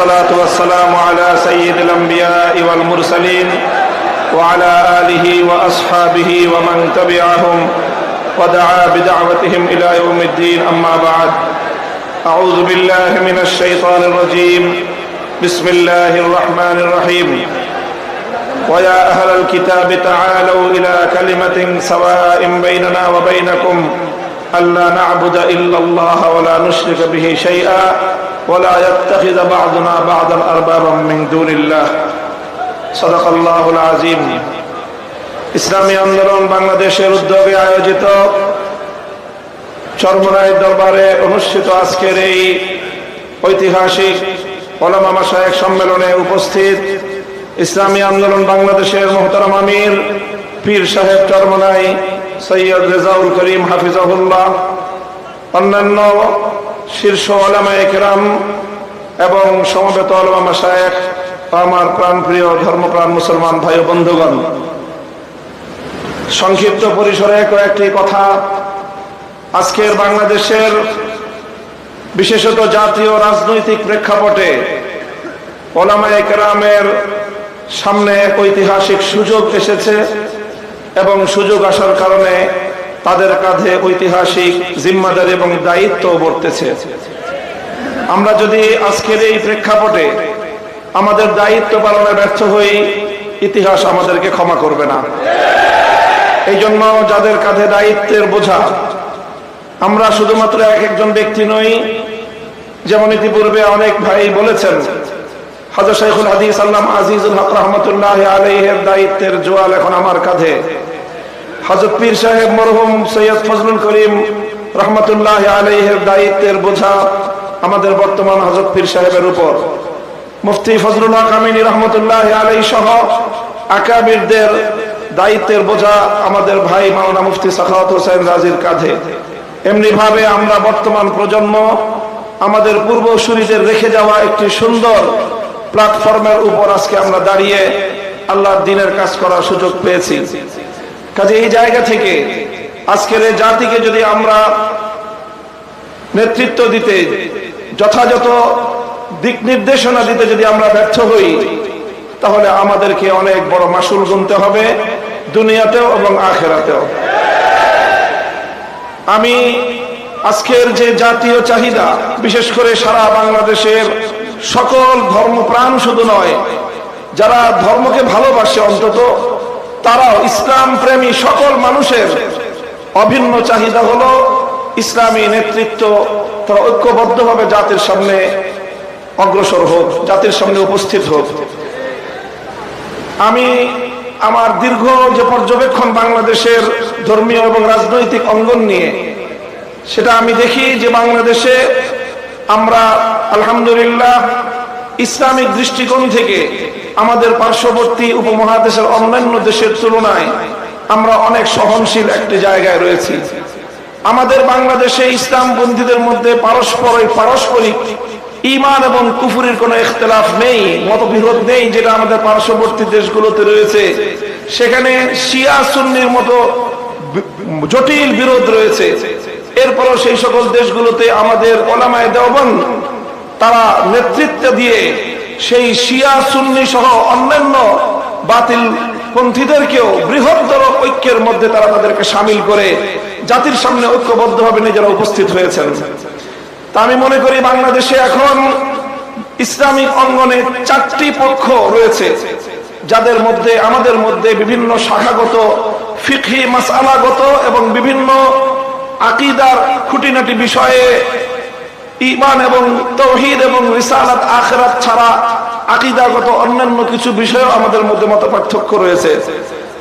والصلاة والسلام على سيد الأنبياء والمرسلين وعلى آله وأصحابه ومن تبعهم ودعا بدعوتهم إلى يوم الدين. أما بعد أعوذ بالله من الشيطان الرجيم. بسم الله الرحمن الرحيم. ويا أهل الكتاب تعالوا إلى كلمة سواء بيننا وبينكم. ألا نعبد إلا الله ولا نشرك به شيئا. ولا يتخذ بعضنا بعضا أربابا من دون الله صدق الله العظيم ইসলামী আন্দোলন বাংলাদেশের উদ্যোগে আয়োজিত চরমনাই দরবারে অনুষ্ঠিত আজকের এই ঐতিহাসিক ওলামা মাসায়েক সম্মেলনে উপস্থিত ইসলামী আন্দোলন বাংলাদেশের মোহতারাম আমির পীর সাহেব চরমনাই সৈয়দ রেজাউল করিম হাফিজাহুল্লাহ অন্যান্য শীর্ষ একরাম এবং সমবেত ওলামা মাসায়েক আমার প্রাণপ্রিয় ধর্মপ্রাণ মুসলমান ভাই বন্ধুগণ। সংক্ষিপ্ত পরিসরে কয়েকটি কথা। আজকের বাংলাদেশের বিশেষত জাতীয় রাজনৈতিক প্রেক্ষাপটে ওলামায় কেরামের সামনে এক ঐতিহাসিক সুযোগ এসেছে এবং সুযোগ আসার কারণে তাদের কাঁধে ঐতিহাসিক জিম্মাদারি এবং দায়িত্ব বর্তেছে। আমরা যদি আজকের এই প্রেক্ষাপটে আমাদের দায়িত্ব পালনে ব্যর্থ হই, ইতিহাস আমাদেরকে ক্ষমা করবে না। এই জন্য যাদের কাঁধে দায়িত্বের বোঝা, আমরা শুধুমাত্র এক একজন ব্যক্তি নই, যেমন ইতিপূর্বে অনেক ভাই বলেছেন, হাজর শাইখুল হাদিস আল্লাম আজিজুল হক রহমতুল্লাহ আলহের দায়িত্বের জোয়াল এখন আমার কাঁধে। হজরত পীর সাহেব মরহুম সৈয়দ ফজলুল করিম রহমতুল্লাহ আলহের দায়িত্বের বোঝা আমাদের বর্তমান হজরত পীর সাহেবের উপর। মুফতি ফজলুল্লাহ কামিনী রহমতুল্লাহ আলাই সহ আকাবিরদের দায়িত্বের বোঝা আমাদের ভাই মাওনা মুফতি সাখাওয়াত হোসেন রাজির কাঁধে। এমনি ভাবে আমরা বর্তমান প্রজন্ম আমাদের পূর্বসূরিদের রেখে যাওয়া একটি সুন্দর প্ল্যাটফর্মের উপর আজকে আমরা দাঁড়িয়ে আল্লাহর দিনের কাজ করার সুযোগ পেয়েছি। কাজে এই জায়গা থেকে আজকের এই জাতিকে যদি আমরা নেতৃত্ব দিতে, যথাযথ দিক নির্দেশনা দিতে যদি আমরা ব্যর্থ হই, তাহলে আমাদেরকে অনেক বড় মাসুল গুনতে হবে দুনিয়াতেও এবং আখেরাতেও। আমি আজকের যে জাতীয় চাহিদা, বিশেষ করে সারা বাংলাদেশের সকল ধর্মপ্রাণ শুধু নয়, যারা ধর্মকে ভালোবাসে অন্তত তারাও ইসলাম প্রেমী সকল মানুষের অভিন্ন চাহিদা হলো ইসলামী নেতৃত্ব। তারা ঐক্যবদ্ধভাবে জাতির সামনে অগ্রসর হোক, জাতির সামনে উপস্থিত হোক। আমি আমার দীর্ঘ যে পর্যবেক্ষণ বাংলাদেশের ধর্মীয় এবং রাজনৈতিক অঙ্গন নিয়ে, সেটা আমি দেখি যে বাংলাদেশে আমরা আলহামদুলিল্লাহ ইসলামিক দৃষ্টিকোণ থেকে আমাদের পার্শ্ববর্তী উপমহাদেশের অন্যান্য দেশের তুলনায় আমরা অনেক সহনশীল একটি জায়গায় রয়েছি। আমাদের বাংলাদেশে ইসলাম বন্ধীদের মধ্যে পারস্পরিক পারস্পরিক ইমান এবং কুফুরির কোনো ইখতলাফ নেই, মতবিরোধ নেই, যেটা আমাদের পার্শ্ববর্তী দেশগুলোতে রয়েছে। সেখানে শিয়া, সুন্নির মতো জটিল বিরোধ রয়েছে। এরপরও সেই সকল দেশগুলোতে আমাদের ওলামায় দেওবন তারা নেতৃত্ব দিয়ে সেই শিয়া সুন্নি সহ অন্যান্য বাতিল পন্থীদেরকেও বৃহত্তর ঐক্যের মধ্যে তারা তাদেরকে সামিল করে জাতির সামনে ঐক্যবদ্ধভাবে নিজেরা উপস্থিত হয়েছেন। তা আমি মনে করি বাংলাদেশে এখন ইসলামিক অঙ্গনে চারটি পক্ষ রয়েছে, যাদের মধ্যে, আমাদের মধ্যে বিভিন্ন শাখাগত, ফিকহি মাসালাগত এবং বিভিন্ন আকিদার খুঁটিনাটি বিষয়ে ইমান এবং তৌহিদ এবং রিসালাত আখরাত ছাড়া আকিদাগত অন্যান্য কিছু বিষয়ও আমাদের মধ্যে মত পার্থক্য রয়েছে।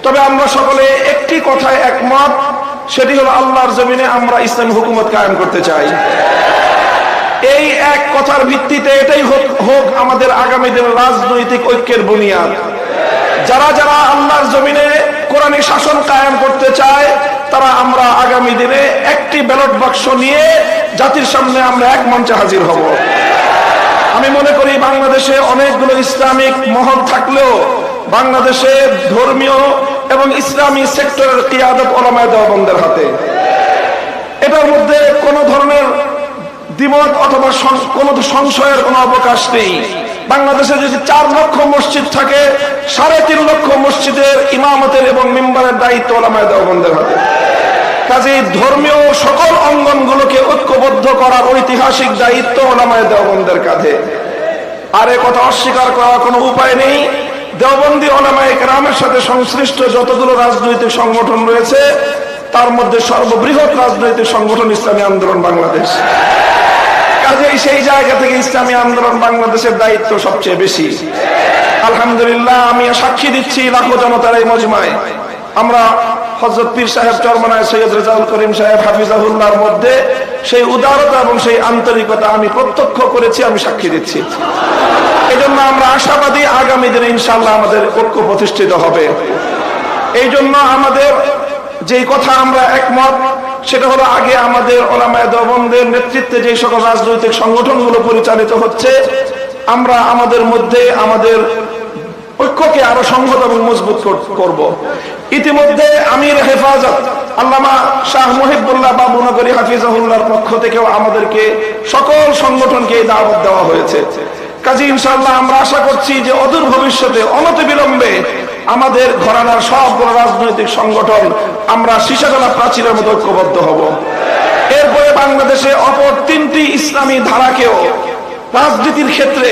তবে আমরা সকলে একটি কথায় একমত, সেটি হলো আল্লাহর জমিনে আমরা ইসলামী হুকুমত কায়েম করতে চাই। এই এক কথার ভিত্তিতে এটাই হোক আমাদের আগামী দিনের রাজনৈতিক ঐক্যের বুনিয়াদ। যারা যারা আল্লাহর জমিনে কোরআনী শাসন কায়েম করতে চায়, তারা আমরা আগামী দিনে একটি ব্যালট বাক্স নিয়ে জাতির সামনে আমরা এক মঞ্চে হাজির হব। আমি মনে করি বাংলাদেশে অনেকগুলো ইসলামিক মহল থাকলেও বাংলাদেশে ধর্মীয় এবং ইসলামী সেক্টরের কিয়াদত ওলামায় দেওয়া হাতে। এটার মধ্যে কোনো ধরনের দ্বিমত অথবা কোনো সংশয়ের কোনো অবকাশ নেই। বাংলাদেশে যদি চার লক্ষ মসজিদ থাকে, সাড়ে তিন লক্ষ মসজিদের ইমামতের এবং মেম্বারের দায়িত্ব ওলামায় দেওবন্দের হাতে। কাজে ধর্মীয় সকল অঙ্গনগুলোকে ঐক্যবদ্ধ করার ঐতিহাসিক দায়িত্ব ওলামায় দেওবন্দের কাঁধে। আর কথা অস্বীকার করার কোনো উপায় নেই। দেওবন্দি ওলামায় গ্রামের সাথে সংশ্লিষ্ট যতগুলো রাজনৈতিক সংগঠন রয়েছে, তার মধ্যে সর্ববৃহৎ রাজনৈতিক সংগঠন ইসলামী আন্দোলন বাংলাদেশ। কাজেই সেই জায়গা থেকে ইসলামী আন্দোলন বাংলাদেশের দায়িত্ব সবচেয়ে বেশি। আলহামদুলিল্লাহ, আমি সাক্ষী দিচ্ছি লাখো জনতার এই মজমায়। আমরা হজরত পীর সাহেব চরমনায় সৈয়দ রেজাউল করিম সাহেব হাফিজাহুল্লাহর মধ্যে সেই উদারতা এবং সেই আন্তরিকতা আমি প্রত্যক্ষ করেছি, আমি সাক্ষী দিচ্ছি। এই জন্য আমরা আশাবাদী আগামী দিনে ইনশাল্লাহ আমাদের ঐক্য প্রতিষ্ঠিত হবে। এই জন্য আমাদের যেই কথা আমরা একমত, সেটা হলো আগে আমাদের ওলামায় দবনদের নেতৃত্বে যে সকল রাজনৈতিক সংগঠনগুলো পরিচালিত হচ্ছে, আমরা আমাদের মধ্যে আমাদের ঐক্যকে আরও সংহত এবং মজবুত কর- করব। ইতিমধ্যে আমির হেফাজত আল্লামা শাহ মুহিবুল্লাহ বাবুনগরী হাফিজাহুল্লাহর পক্ষ থেকেও আমাদেরকে সকল সংগঠনকে এই দাওয়াত দেওয়া হয়েছে। কাজী ইনশাআল্লাহ, আমরা আশা করছি যে অদূর ভবিষ্যতে অনতি বিলম্বে আমাদের ঘরানার রাজনৈতিক সংগঠন আমরা সীসাগলা প্রাচীরের মতো ঐক্যবদ্ধ হব। এরপরে বাংলাদেশে অপর তিনটি ইসলামী ধারাকেও রাজনীতির ক্ষেত্রে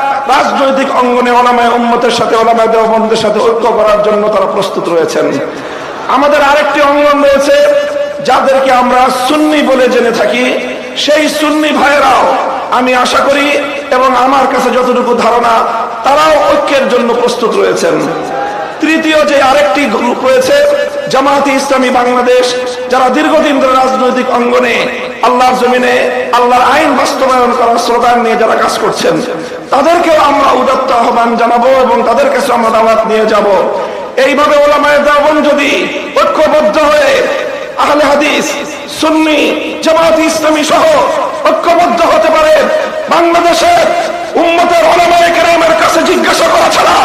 রাজনৈতিক অঙ্গনে ওলামায় উম্মতের সাথে, ওলামায় দেওবন্দের সাথে ঐক্য করার জন্য তারা প্রস্তুত রয়েছেন। আমাদের আরেকটি অঙ্গন রয়েছে, যাদেরকে আমরা সুন্নি বলে জেনে থাকি। সেই সুন্নি ভাইয়েরাও, আমি আশা করি এবং আমার কাছে যতটুকু ধারণা, তারাও ঐক্যের জন্য প্রস্তুত রয়েছেন। তৃতীয় যে আরেকটি গ্রুপ রয়েছে, জামায়াতে ইসলামী বাংলাদেশ, যারা দীর্ঘদিন ধরে রাজনৈতিক অঙ্গনে আল্লাহর জমিনে আল্লাহর আইন বাস্তবায়ন করার স্লোগান নিয়ে যারা কাজ করছেন, তাদেরকেও আমরা উদাত্ত আহ্বান জানাব এবং তাদের কাছে আমরা দাওয়াত নিয়ে যাব। এইভাবে ওলামায় দাবন যদি ঐক্যবদ্ধ হয়ে আহলে হাদিস, সুন্নি জামাত ইসলামী সহ ঐক্যবদ্ধ হতে পারে বাংলাদেশের উম্মতের ওলামায়ে কেরামের কাছে জিজ্ঞাসা করা ছাড়া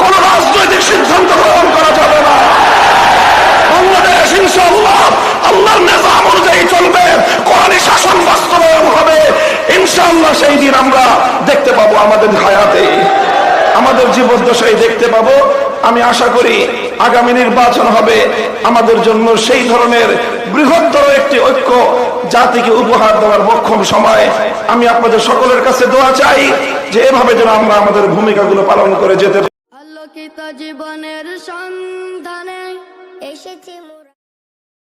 কোন রাজনৈতিক সিদ্ধান্ত গ্রহণ করা যাবে আমাদের হায়াতে, আমাদের জীবদ্দশায় দেখতে পাবো। আমি আশা করি আগামী নির্বাচন হবে। আমাদের জন্য সেই ধরনের বৃহত্তর একটি ঐক্য জাতিকে উপহার দেওয়ার বক্ষম সময়। আমি আপনাদের সকলের কাছে দোয়া চাই যে এভাবে যেন আমরা আমাদের ভূমিকাগুলো পালন করে যেতে। আলোকিত জীবনের সন্ধানে এসেছি